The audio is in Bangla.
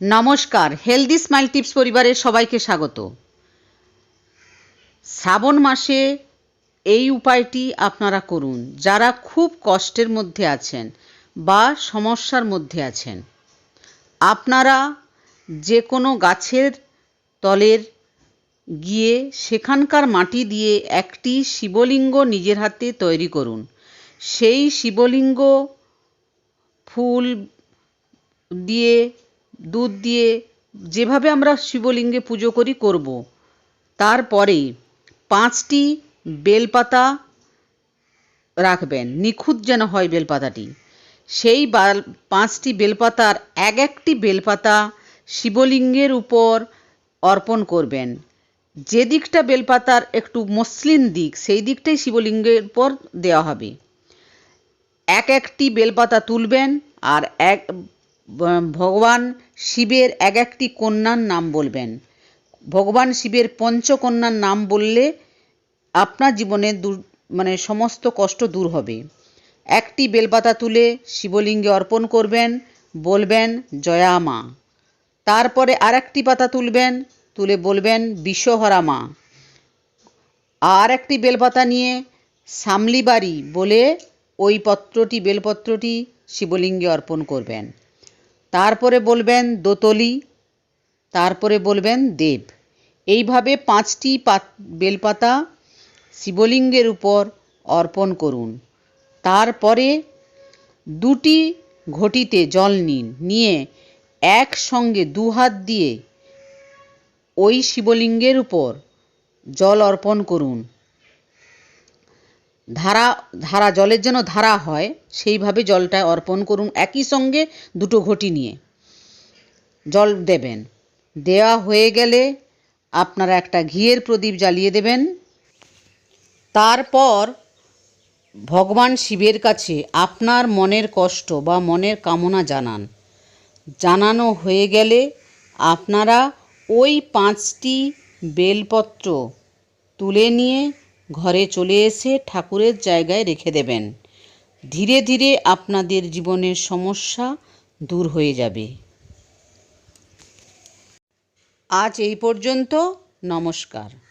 নমস্কার হেলদি স্মাইল টিপস পরিবারের সবাইকে স্বাগত। শ্রাবণ মাসে এই উপায়টি আপনারা করুন। যারা খুব কষ্টের মধ্যে আছেন বা সমস্যার মধ্যে আছেন, আপনারা যে কোনো গাছের তলের গিয়ে সেখানকার মাটি দিয়ে একটি শিবলিঙ্গ নিজের হাতে তৈরি করুন। সেই শিবলিঙ্গ ফুল দিয়ে দুধ দিয়ে যেভাবে আমরা শিবলিঙ্গে পুজো করি, করব। তারপরে পাঁচটি বেলপাতা রাখবেন। নিখুঁত যেন হয় বেলপাতাটি। সেই পাঁচটি বেলপাতার এক একটি বেলপাতা শিবলিঙ্গের উপর অর্পণ করবেন। যে দিকটা বেলপাতার একটু মসৃণ দিক, সেই দিকটাই শিবলিঙ্গের উপর দেওয়া হবে। এক একটি বেলপাতা তুলবেন আর এক ভগবান শিবের এক একটি কন্যার নাম বলবেন। ভগবান শিবের পঞ্চকন্যার নাম বললে আপনার জীবনে দূর মানে সমস্ত কষ্ট দূর হবে। একটি বেলপাতা তুলে শিবলিঙ্গে অর্পণ করবেন, বলবেন, জয়া মা। তারপরে আর একটি পাতা তুলবেন, তুলে বলবেন বিশ্বহরা মা। আর একটি বেলপাতা নিয়ে সামলিবাড়ি বলে ওই পত্রটি, বেলপত্রটি শিবলিঙ্গে অর্পণ করবেন। তারপরে বলবেন দোতলি, তারপরে বলবেন দেব। এইভাবে পাঁচটি পাত, বেলপাতা শিবলিঙ্গের উপর অর্পণ করুন। তারপরে দুটি ঘটিতে জল নিন, নিয়ে একসঙ্গে দু হাত দিয়ে ওই শিবলিঙ্গের উপর জল অর্পণ করুন। ধারা ধারা জলের যেন ধারা হয়, সেইভাবে জলটা অর্পণ করুন একই সঙ্গে দুটো ঘটি নিয়ে। জল দেবেন। দেওয়া হয়ে গেলে আপনারা একটা ঘিয়ের প্রদীপ জ্বালিয়ে দেবেন। তারপর ভগবান শিবের কাছে আপনার মনের কষ্ট বা মনের কামনা জানান। জানানো হয়ে গেলে আপনারা ওই পাঁচটি বেলপত্র তুলে নিয়ে ঘরে চলে এসে ঠাকুরের জায়গায় রেখে দেবেন। ধীরে ধীরে আপনাদের জীবনের সমস্যা দূর হয়ে যাবে। আজ এই পর্যন্ত, নমস্কার।